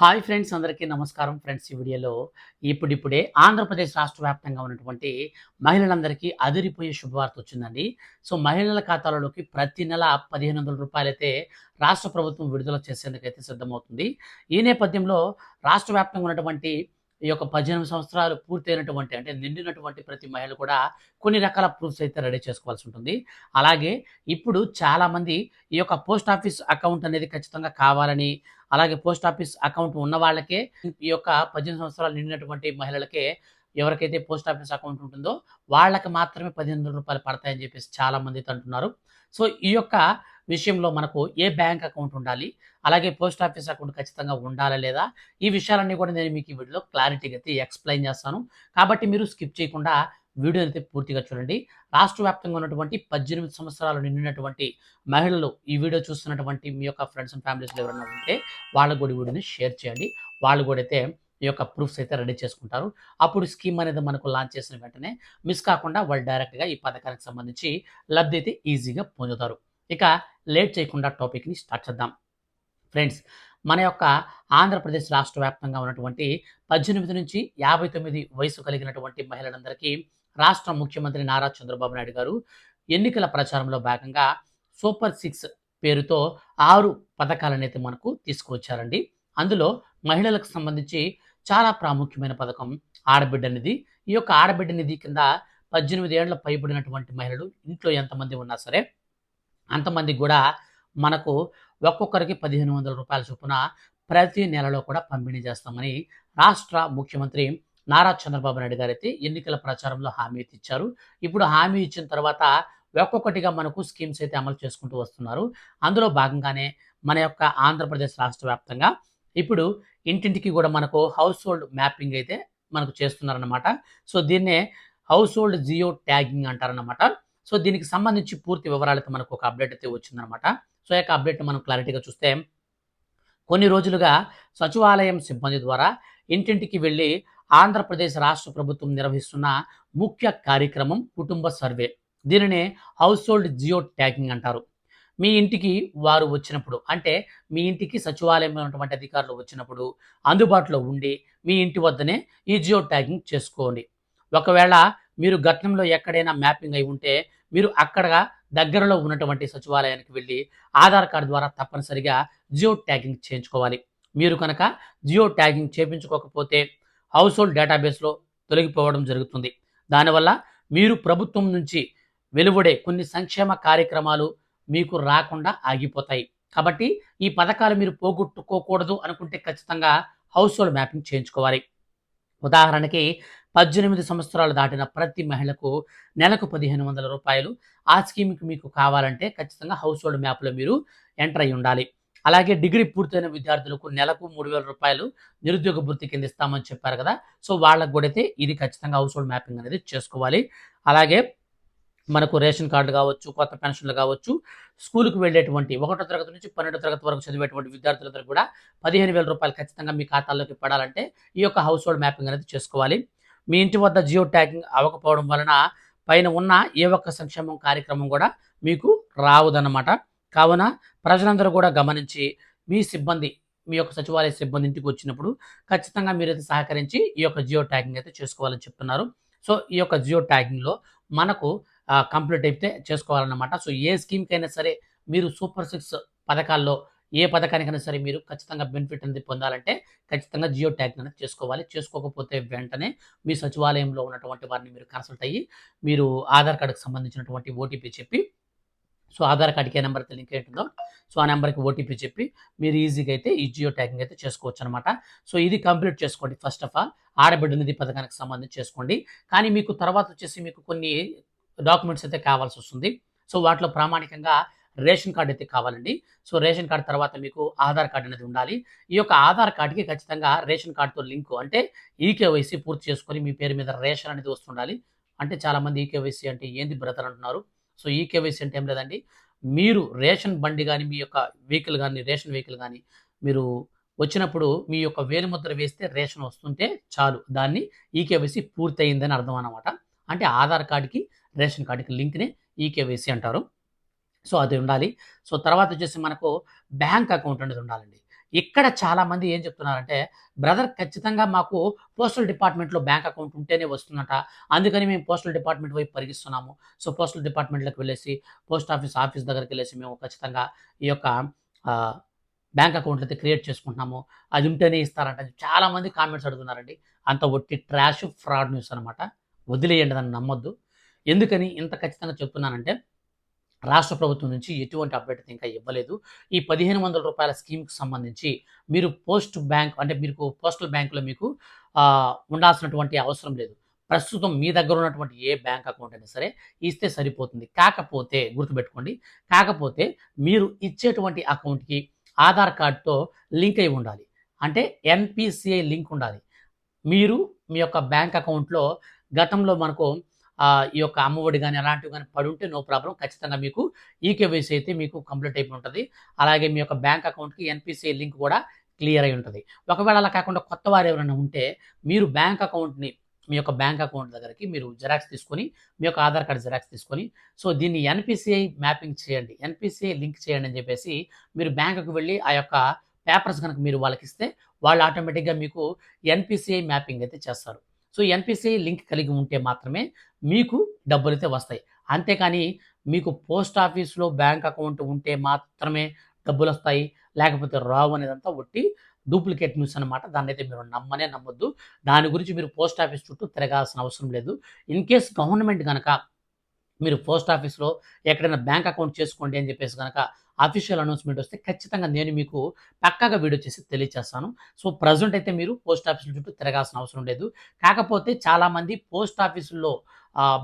Hi friends అందరికీ నమస్కారం friends ఈ వీడియోలో. ఇప్పుడిప్పుడే ఆంధ్రప్రదేశ్ రాష్ట్ర వ్యాప్తంగా ఉన్నటువంటి మహిళలందరికీ అదిరిపోయే శుభవార్త వచ్చిందండి. సో మహిళల ఖాతాలలోకి ప్రతి నెల పదిహేను వందల రూపాయలైతే రాష్ట్ర ప్రభుత్వం విడుదల చేసేందుకైతే సిద్ధమవుతుంది. ఈ నేపథ్యంలో రాష్ట్ర వ్యాప్తంగా ఉన్నటువంటి ఈ యొక్క పద్దెనిమిది సంవత్సరాలు పూర్తయినటువంటి అంటే నిండినటువంటి ప్రతి మహిళ కూడా కొన్ని రకాల ప్రూఫ్స్ అయితే రెడీ చేసుకోవాల్సి ఉంటుంది. అలాగే ఇప్పుడు చాలామంది ఈ యొక్క పోస్ట్ ఆఫీస్ అకౌంట్ అనేది ఖచ్చితంగా కావాలని అలాగే పోస్ట్ ఆఫీస్ అకౌంట్ ఉన్న వాళ్ళకే ఈ యొక్క పద్దెనిమిది సంవత్సరాలు నిండినటువంటి మహిళలకే ఎవరికైతే పోస్ట్ ఆఫీస్ అకౌంట్ ఉంటుందో వాళ్ళకి మాత్రమే పదిహేను రూపాయలు పడతాయని చెప్పేసి చాలామంది అంటున్నారు. సో ఈ యొక్క విషయంలో మనకు ఏ బ్యాంక్ అకౌంట్ ఉండాలి అలాగే పోస్ట్ ఆఫీస్ అకౌంట్ ఖచ్చితంగా ఉండాలా లేదా? ఈ విషయాలన్నీ కూడా నేను మీకు ఈ వీడియోలో క్లారిటీగా అయితే ఎక్స్ప్లెయిన్ చేస్తాను. కాబట్టి మీరు స్కిప్ చేయకుండా వీడియోని అయితే పూర్తిగా చూడండి. రాష్ట్ర వ్యాప్తంగా ఉన్నటువంటి పద్దెనిమిది సంవత్సరాలు నిండినటువంటి మహిళలు ఈ వీడియో చూస్తున్నటువంటి మీ యొక్క ఫ్రెండ్స్ అండ్ ఫ్యామిలీస్లో ఎవరైనా ఉంటే వాళ్ళ కూడా వీడియోని షేర్ చేయండి. వాళ్ళు కూడా అయితే ఈ యొక్క ప్రూఫ్స్ అయితే రెడీ చేసుకుంటారు. అప్పుడు స్కీమ్ అనేది మనకు లాంచ్ చేసిన వెంటనే మిస్ కాకుండా వాళ్ళు డైరెక్ట్గా ఈ పథకానికి సంబంధించి లబ్ధి అయితే ఈజీగా పొందుతారు. ఇక లేట్ చేయకుండా టాపిక్ని స్టార్ట్ చేద్దాం. ఫ్రెండ్స్ మన యొక్క ఆంధ్రప్రదేశ్ రాష్ట్ర వ్యాప్తంగా ఉన్నటువంటి పద్దెనిమిది నుంచి యాభై తొమ్మిది వయసు కలిగినటువంటి మహిళలందరికీ రాష్ట్ర ముఖ్యమంత్రి నారా చంద్రబాబు నాయుడు గారు ఎన్నికల ప్రచారంలో భాగంగా సూపర్ సిక్స్ పేరుతో ఆరు పథకాలను అయితే మనకు తీసుకువచ్చారండి. అందులో మహిళలకు సంబంధించి చాలా ప్రాముఖ్యమైన పథకం ఆడబిడ్డ నిధి. ఈ యొక్క ఆడబిడ్డ నిధి కింద పద్దెనిమిది ఏళ్ళ పైబడినటువంటి మహిళలు ఇంట్లో ఎంతమంది ఉన్నా సరే అంతమందికి కూడా మనకు ఒక్కొక్కరికి పదిహేను వందల రూపాయల చొప్పున ప్రతి నెలలో కూడా పంపిణీ చేస్తామని రాష్ట్ర ముఖ్యమంత్రి నారా చంద్రబాబు నాయుడు గారు అయితే ఎన్నికల ప్రచారంలో హామీ ఇచ్చారు. ఇప్పుడు హామీ ఇచ్చిన తర్వాత ఒక్కొక్కటిగా మనకు స్కీమ్స్ అయితే అమలు చేసుకుంటూ వస్తున్నారు. అందులో భాగంగానే మన యొక్క ఆంధ్రప్రదేశ్ రాష్ట్ర వ్యాప్తంగా ఇప్పుడు ఇంటింటికి కూడా మనకు హౌస్ హోల్డ్ మ్యాపింగ్ అయితే మనకు చేస్తున్నారన్నమాట. సో దీన్నే హౌస్ హోల్డ్ జియో ట్యాగింగ్ అంటారన్నమాట. సో దీనికి సంబంధించి పూర్తి వివరాలతో మనకు ఒక అప్డేట్ అయితే వచ్చిందనమాట సో యొక్క అప్డేట్ మనం క్లారిటీగా చూస్తే కొన్ని రోజులుగా సచివాలయం సిబ్బంది ద్వారా ఇంటింటికి వెళ్ళి ఆంధ్రప్రదేశ్ రాష్ట్ర ప్రభుత్వం నిర్వహిస్తున్న ముఖ్య కార్యక్రమం కుటుంబ సర్వే. దీనినే హౌస్ హోల్డ్ జియో ట్యాగింగ్ అంటారు. మీ ఇంటికి వారు వచ్చినప్పుడు అంటే మీ ఇంటికి సచివాలయంలో ఉన్నటువంటి అధికారులు వచ్చినప్పుడు అందుబాటులో ఉండి మీ ఇంటి వద్దనే ఈ జియో ట్యాగింగ్ చేసుకోండి. ఒకవేళ మీరు గతంలో ఎక్కడైనా మ్యాపింగ్ అయి ఉంటే మీరు అక్కడ దగ్గరలో ఉన్నటువంటి సచివాలయానికి వెళ్ళి ఆధార్ కార్డు ద్వారా తప్పనిసరిగా జియో ట్యాగింగ్ చేయించుకోవాలి. మీరు కనుక జియో ట్యాగింగ్ చేయించుకోకపోతే హౌస్ హోల్డ్ డేటాబేస్లో తొలగిపోవడం జరుగుతుంది. దానివల్ల మీరు ప్రభుత్వం నుంచి వెలువడే కొన్ని సంక్షేమ కార్యక్రమాలు మీకు రాకుండా ఆగిపోతాయి. కాబట్టి ఈ పథకాలు మీరు పోగొట్టుకోకూడదు అనుకుంటే ఖచ్చితంగా హౌస్ హోల్డ్ మ్యాపింగ్ చేయించుకోవాలి. ఉదాహరణకి పద్దెనిమిది సంవత్సరాలు దాటిన ప్రతి మహిళకు నెలకు పదిహేను వందల రూపాయలు. ఆ స్కీమ్కి మీకు కావాలంటే ఖచ్చితంగా హౌస్ హోల్డ్ మ్యాప్లో మీరు ఎంటర్ అయి ఉండాలి. అలాగే డిగ్రీ పూర్తయిన విద్యార్థులకు నెలకు మూడు వేల రూపాయలు నిరుద్యోగ భృతి కింద ఇస్తామని చెప్పారు కదా. సో వాళ్ళకు కూడా అయితే ఇది ఖచ్చితంగా హౌస్ హోల్డ్ మ్యాపింగ్ అనేది చేసుకోవాలి. అలాగే మనకు రేషన్ కార్డు కావచ్చు కొత్త పెన్షన్లు కావచ్చు స్కూల్కి వెళ్ళేటువంటి ఒకటో తరగతి నుంచి పన్నెండో తరగతి వరకు చదివేటువంటి విద్యార్థులందరూ కూడా పదిహేను వేల రూపాయలు ఖచ్చితంగా మీ ఖాతాల్లోకి పడాలంటే ఈ యొక్క హౌస్ హోల్డ్ మ్యాపింగ్ అనేది చేసుకోవాలి. మీ ఇంటి వద్ద జియో ట్యాగింగ్ అవ్వకపోవడం వలన పైన ఉన్న ఏ ఒక్క సంక్షేమం కార్యక్రమం కూడా మీకు రావుదన్నమాట. కావున ప్రజలందరూ కూడా గమనించి మీ సిబ్బంది మీ యొక్క సచివాలయ సిబ్బంది ఇంటికి వచ్చినప్పుడు ఖచ్చితంగా మీరైతే సహకరించి ఈ యొక్క జియో ట్యాగింగ్ అయితే చేసుకోవాలని చెప్తున్నారు. సో ఈ యొక్క జియో ట్యాగింగ్లో మనకు కంప్లీట్ అయితే చేసుకోవాలన్నమాట. సో ఏ స్కీమ్కైనా సరే మీరు సూపర్ సిక్స్ పథకాల్లో ఏ పథకానికైనా సరే మీరు ఖచ్చితంగా బెనిఫిట్ అనేది పొందాలంటే ఖచ్చితంగా జియో ట్యాగ్ అనేది చేసుకోవాలి. చేసుకోకపోతే వెంటనే మీ సచివాలయంలో ఉన్నటువంటి వారిని మీరు కన్సల్ట్ అయ్యి మీరు ఆధార్ కార్డుకు సంబంధించినటువంటి ఓటీపీ చెప్పి సో ఆధార్ కార్డుకి ఏ నెంబర్ అయితే లింక్ అయి ఉంటుందో సో ఆ నెంబర్కి ఓటీపీ చెప్పి మీరు ఈజీగా అయితే ఈ జియో ట్యాగింగ్ అయితే చేసుకోవచ్చు అనమాట సో ఇది కంప్లీట్ చేసుకోండి ఫస్ట్ ఆఫ్ ఆల్. ఆడబిడ్డ నిధి పథకానికి సంబంధించి చేసుకోండి. కానీ మీకు తర్వాత వచ్చేసి మీకు కొన్ని డాక్యుమెంట్స్ అయితే కావాల్సి వస్తుంది. సో వాటిలో ప్రామాణికంగా రేషన్ కార్డు అయితే కావాలండి. సో రేషన్ కార్డు తర్వాత మీకు ఆధార్ కార్డు అనేది ఉండాలి. ఈ యొక్క ఆధార్ కార్డుకి ఖచ్చితంగా రేషన్ కార్డుతో లింక్ అంటే ఈకేవైసీ పూర్తి చేసుకొని మీ పేరు మీద రేషన్ అనేది వస్తుండాలి. అంటే చాలామంది ఈకేవైసీ అంటే ఏంది బ్రదర్ అంటున్నారు. సో ఈకేవైసీ అంటే ఏం లేదండి. మీరు రేషన్ బండి కానీ మీ యొక్క వెహికల్ కానీ రేషన్ వెహికల్ కానీ మీరు వచ్చినప్పుడు మీ యొక్క వేలిముద్ర వేస్తే రేషన్ వస్తుంటే చాలు. దాన్ని ఈకేవైసీ పూర్తయిందని అర్థం అన్నమాట. అంటే ఆధార్ కార్డుకి రేషన్ కార్డుకి లింక్ని ఈకేవైసీ అంటారు. సో అది ఉండాలి. సో తర్వాత వచ్చేసి మనకు బ్యాంక్ అకౌంట్ అనేది ఉండాలండి. ఇక్కడ చాలామంది ఏం చెప్తున్నారంటే బ్రదర్ ఖచ్చితంగా మాకు పోస్టల్ డిపార్ట్మెంట్లో బ్యాంక్ అకౌంట్ ఉంటేనే వస్తుందట. అందుకని మేము పోస్టల్ డిపార్ట్మెంట్ వైపు పరిగిస్తున్నాము. సో పోస్టల్ డిపార్ట్మెంట్లోకి వెళ్ళేసి పోస్ట్ ఆఫీస్ ఆఫీస్ దగ్గరికి వెళ్ళేసి మేము ఖచ్చితంగా ఈ యొక్క బ్యాంక్ అకౌంట్లు అయితే క్రియేట్ చేసుకుంటున్నాము. అది ఉంటేనే ఇస్తారంట. చాలామంది కామెంట్స్ అడుగుతున్నారండి. అంత ఒట్టి ట్రాష్ ఫ్రాడ్ న్యూస్ అనమాట వదిలేయండి దాన్ని నమ్మొద్దు. ఎందుకని? ఇంత ఖచ్చితంగా చెప్తున్నానంటే రాష్ట్ర ప్రభుత్వం నుంచి ఎటువంటి అప్డేట్ ఇంకా ఇవ్వలేదు. ఈ పదిహేను వందల రూపాయల స్కీమ్కి సంబంధించి మీరు పోస్ట్ బ్యాంక్ అంటే మీకు పోస్టల్ బ్యాంకులో మీకు ఉండాల్సినటువంటి అవసరం లేదు. ప్రస్తుతం మీ దగ్గర ఉన్నటువంటి ఏ బ్యాంక్ అకౌంట్ అయినా సరే ఇస్తే సరిపోతుంది. కాకపోతే గుర్తుపెట్టుకోండి కాకపోతే మీరు ఇచ్చేటువంటి అకౌంట్కి ఆధార్ కార్డ్తో లింక్ అయి ఉండాలి. అంటే ఎన్పిసిఐ లింక్ ఉండాలి. మీరు మీ యొక్క బ్యాంక్ అకౌంట్లో గతంలో మనకు ఈ యొక్క అమ్మఒడి కానీ అలాంటివి కానీ పడి ఉంటే నో ప్రాబ్లం. ఖచ్చితంగా మీకు ఈకేవైసీ అయితే మీకు కంప్లీట్ అయిపోయి ఉంటుంది. అలాగే మీ యొక్క బ్యాంక్ అకౌంట్కి ఎన్పిసిఐ లింక్ కూడా క్లియర్ అయి ఉంటుంది. ఒకవేళ అలా కాకుండా కొత్త వారు ఎవరైనా ఉంటే మీరు బ్యాంక్ అకౌంట్ని మీ యొక్క బ్యాంక్ అకౌంట్ దగ్గరికి మీరు జిరాక్స్ తీసుకొని మీ యొక్క ఆధార్ కార్డ్ జిరాక్స్ తీసుకొని సో దీన్ని ఎన్పిసిఐ మ్యాపింగ్ చేయండి. ఎన్పిసిఐ లింక్ చేయండి అని చెప్పేసి మీరు బ్యాంకుకు వెళ్ళి ఆ యొక్క పేపర్స్ కనుక మీరు వాళ్ళకి ఇస్తే వాళ్ళు ఆటోమేటిక్గా మీకు ఎన్పిసిఐ మ్యాపింగ్ అయితే చేస్తారు. సో ఎన్పిసిఐ లింక్ కలిగి ఉంటే మాత్రమే మీకు డబ్బులు అయితే వస్తాయి. అంతేకాని మీకు పోస్ట్ ఆఫీస్లో బ్యాంక్ అకౌంట్ ఉంటే మాత్రమే డబ్బులు వస్తాయి లేకపోతే రావు అనేదంతా ఒట్టి డూప్లికేట్ న్యూస్ అనమాట దాన్ని అయితే మీరు నమ్మనే నమ్మొద్దు. దాని గురించి మీరు పోస్ట్ ఆఫీస్ చుట్టూ తిరగాల్సిన అవసరం లేదు. ఇన్ కేస్ గవర్నమెంట్ కనుక మీరు పోస్ట్ ఆఫీస్లో ఎక్కడైనా బ్యాంక్ అకౌంట్ చేసుకోండి అని చెప్పేసి కనుక అఫీషియల్ అనౌన్స్మెంట్ వస్తే ఖచ్చితంగా నేను మీకు పక్కాగా వీడియో చేసి తెలియచేస్తాను. సో ప్రజెంట్ అయితే మీరు పోస్ట్ ఆఫీసుల చుట్టూ తిరగాల్సిన అవసరం లేదు. కాకపోతే చాలామంది పోస్ట్ ఆఫీసుల్లో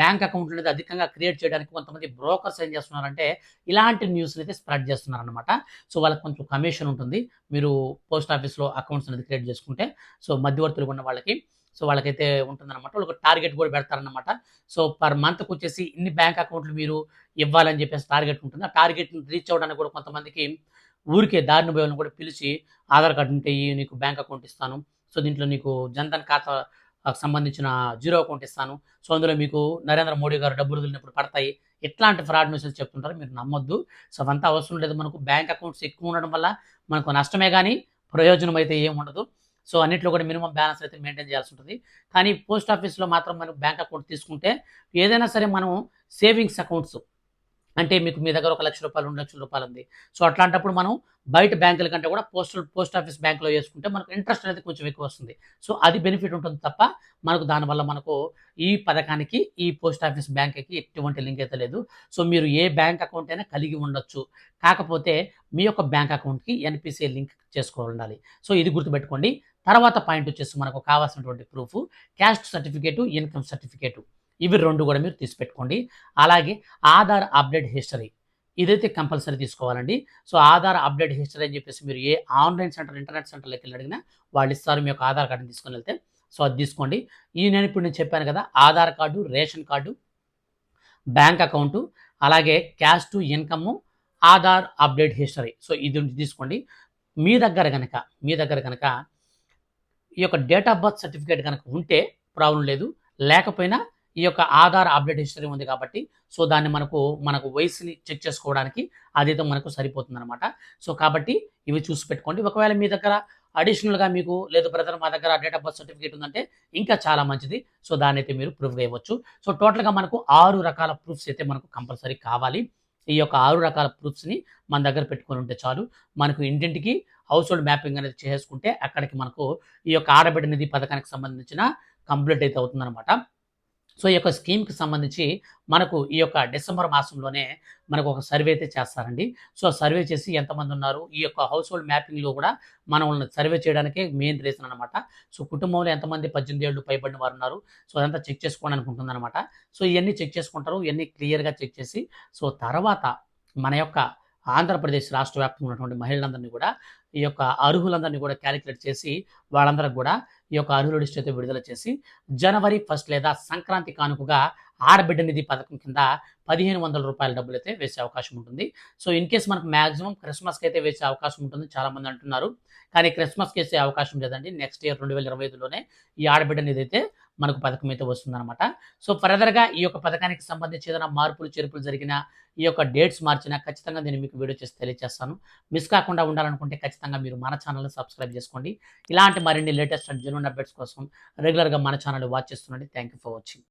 బ్యాంక్ అకౌంట్లు అనేది అధికంగా క్రియేట్ చేయడానికి కొంతమంది బ్రోకర్స్ ఏం చేస్తున్నారంటే ఇలాంటి న్యూస్ని అయితే స్ప్రెడ్ చేస్తున్నారనమాట సో వాళ్ళకి కొంచెం కమిషన్ ఉంటుంది. మీరు పోస్ట్ ఆఫీస్లో అకౌంట్స్ అనేది క్రియేట్ చేసుకుంటే సో మధ్యవర్తులు ఉన్న వాళ్ళకి సో వాళ్ళకైతే ఉంటుందన్నమాట. వాళ్ళకి టార్గెట్ కూడా పెడతారనమాట సో పర్ మంత్కి వచ్చేసి ఇన్ని బ్యాంక్ అకౌంట్లు మీరు ఇవ్వాలని చెప్పేసి టార్గెట్ ఉంటుంది. ఆ టార్గెట్ రీచ్ అవ్వడానికి కూడా కొంతమందికి ఊరికే దారిని భయాలను కూడా పిలిచి ఆధార్ కార్డు ఉంటే నీకు బ్యాంక్ అకౌంట్ ఇస్తాను. సో దీంట్లో నీకు జన్ధన్ ఖాతా సంబంధించిన జీరో అకౌంట్ ఇస్తాను. సో అందులో మీకు నరేంద్ర మోడీ గారు డబ్బులు వదిలినప్పుడు పడతాయి. ఎట్లాంటి ఫ్రాడ్ మెసేజ్ చెప్తుంటారు. మీరు నమ్మొద్దు. సో అవంతా అవసరం లేదు. మనకు బ్యాంక్ అకౌంట్స్ ఎక్కువ ఉండడం వల్ల మనకు నష్టమే కానీ ప్రయోజనం అయితే ఏం ఉండదు. సో అన్నిట్లో కూడా మినిమం బ్యాలెన్స్ అయితే మెయింటైన్ చేయాల్సి ఉంటుంది. కానీ పోస్ట్ ఆఫీస్లో మాత్రం మనం బ్యాంక్ అకౌంట్ తీసుకుంటే ఏదైనా సరే మనం సేవింగ్స్ అకౌంట్స్ అంటే మీకు మీ దగ్గర ఒక లక్ష రూపాయలు రెండు లక్షల రూపాయలు ఉంది. సో అట్లాంటప్పుడు మనం బయట బ్యాంకుల కంటే కూడా పోస్టల్ పోస్ట్ ఆఫీస్ బ్యాంకులో వేసుకుంటే మనకు ఇంట్రెస్ట్ అనేది కొంచెం ఎక్కువ వస్తుంది. సో అది బెనిఫిట్ ఉంటుంది తప్ప మనకు దానివల్ల మనకు ఈ పథకానికి ఈ పోస్ట్ ఆఫీస్ బ్యాంక్కి ఎటువంటి లింక్ అయితే లేదు. సో మీరు ఏ బ్యాంక్ అకౌంట్ అయినా కలిగి ఉండొచ్చు. కాకపోతే మీ యొక్క బ్యాంక్ అకౌంట్కి ఎన్పిసిఐ లింక్ చేసుకోవాలి ఉండాలి. సో ఇది గుర్తుపెట్టుకోండి. తర్వాత పాయింట్ వచ్చేసి మనకు కావాల్సినటువంటి proof caste certificate income certificate ఇవి రెండు కూడా మీరు తీసిపెట్టుకోండి. అలాగే ఆధార్ అప్డేట్ హిస్టరీ ఇదైతే కంపల్సరీ తీసుకోవాలండి. సో ఆధార్ అప్డేట్ హిస్టరీ అని చెప్పేసి మీరు ఏ ఆన్లైన్ సెంటర్ ఇంటర్నెట్ సెంటర్లోకి వెళ్ళి అడిగినా వాళ్ళు ఇస్తారు. మీ యొక్క ఆధార్ కార్డుని తీసుకొని వెళ్తే సో అది తీసుకోండి. ఈ నేను ఇప్పుడు నేను చెప్పాను కదా Aadhaar card ration card bank account అలాగే cash to income Aadhaar update history so ఇది తీసుకోండి. మీ దగ్గర కనుక మీ దగ్గర కనుక ఈ యొక్క డేట్ ఆఫ్ బర్త్ సర్టిఫికేట్ కనుక ఉంటే ప్రాబ్లం లేదు. లేకపోయినా ఈ యొక్క ఆధార్ అప్డేట్ హిస్టరీ ఉంది కాబట్టి సో దాన్ని మనకు మనకు వయసుని చెక్ చేసుకోవడానికి అదైతే మనకు సరిపోతుంది అనమాట సో కాబట్టి ఇవి చూసి పెట్టుకోండి. ఒకవేళ మీ దగ్గర అడిషనల్గా మీకు లేదు బ్రదర్ మా దగ్గర డేట్ ఆఫ్ బర్త్ సర్టిఫికేట్ ఉందంటే ఇంకా చాలా మంచిది. సో దాన్ని అయితే మీరు ప్రూఫ్ చేయవచ్చు. సో టోటల్గా మనకు ఆరు రకాల ప్రూఫ్స్ అయితే మనకు కంపల్సరీ కావాలి. ఈ యొక్క ఆరు రకాల ప్రూఫ్స్ని మన దగ్గర పెట్టుకొని ఉంటే చాలు. మనకు ఇంటింటికి హౌస్ హోల్డ్ మ్యాపింగ్ అనేది చేసుకుంటే అక్కడికి మనకు ఈ యొక్క ఆడబిడ్డ నిధి పథకానికి సంబంధించిన కంప్లీట్ అయితే అవుతుందన్నమాట. సో ఈ యొక్క స్కీమ్కి సంబంధించి మనకు ఈ యొక్క డిసెంబర్ మాసంలోనే మనకు ఒక సర్వే అయితే చేస్తారండి. సో సర్వే చేసి ఎంతమంది ఉన్నారు ఈ యొక్క హౌస్ హోల్డ్ మ్యాపింగ్లో కూడా మనం సర్వే చేయడానికే మెయిన్ రీజన్ అనమాట సో కుటుంబంలో ఎంతమంది పద్దెనిమిది ఏళ్ళు పైబడిన వారు ఉన్నారు సో అదంతా చెక్ చేసుకోవడానికి ఉంటుందన్నమాట సో ఇవన్నీ చెక్ చేసుకుంటారు ఇవన్నీ క్లియర్గా చెక్ చేసి సో తర్వాత మన యొక్క ఆంధ్రప్రదేశ్ రాష్ట్ర వ్యాప్తంగా ఉన్నటువంటి మహిళలందరినీ కూడా ఈ యొక్క అర్హులందరినీ కూడా క్యాలిక్యులేట్ చేసి వాళ్ళందరికి కూడా ఈ యొక్క అర్హుల లిస్ట్ అయితే విడుదల చేసి జనవరి ఫస్ట్ లేదా సంక్రాంతి కానుకగా ఆడబిడ్డ నిధి పథకం కింద పదిహేను వందల రూపాయల డబ్బులు అయితే వేసే అవకాశం ఉంటుంది. సో ఇన్ కేస్ మనకు మ్యాక్సిమం క్రిస్మస్కి అయితే వేసే అవకాశం ఉంటుంది చాలామంది అంటున్నారు. కానీ క్రిస్మస్కి వేసే అవకాశం లేదండి. నెక్స్ట్ ఇయర్ రెండు వేల ఇరవై ఐదులోనే ఈ ఆడబిడ్డ అనేది అయితే మనకు పథకం అయితే వస్తుందన్నమాట. సో ఫర్దర్గా ఈ యొక్క పథకానికి సంబంధించి ఏదైనా మార్పులు చేర్పులు జరిగిన ఈ యొక్క డేట్స్ మార్చినా ఖచ్చితంగా నేను మీకు వీడియో చేసి తెలియజేస్తాను మిస్ కాకుండా ఉండాలనుకుంటే ఖచ్చితంగా మీరు మన ఛానల్ని సబ్స్క్రైబ్ చేసుకోండి. ఇలాంటి మరిన్ని లేటెస్ట్ అండ్ జెన్యున్ అప్డేట్స్ కోసం రెగ్యులర్గా మన ఛానల్ వాచ్ చేస్తుండండి థ్యాంక్ యూ ఫర్ వాచింగ్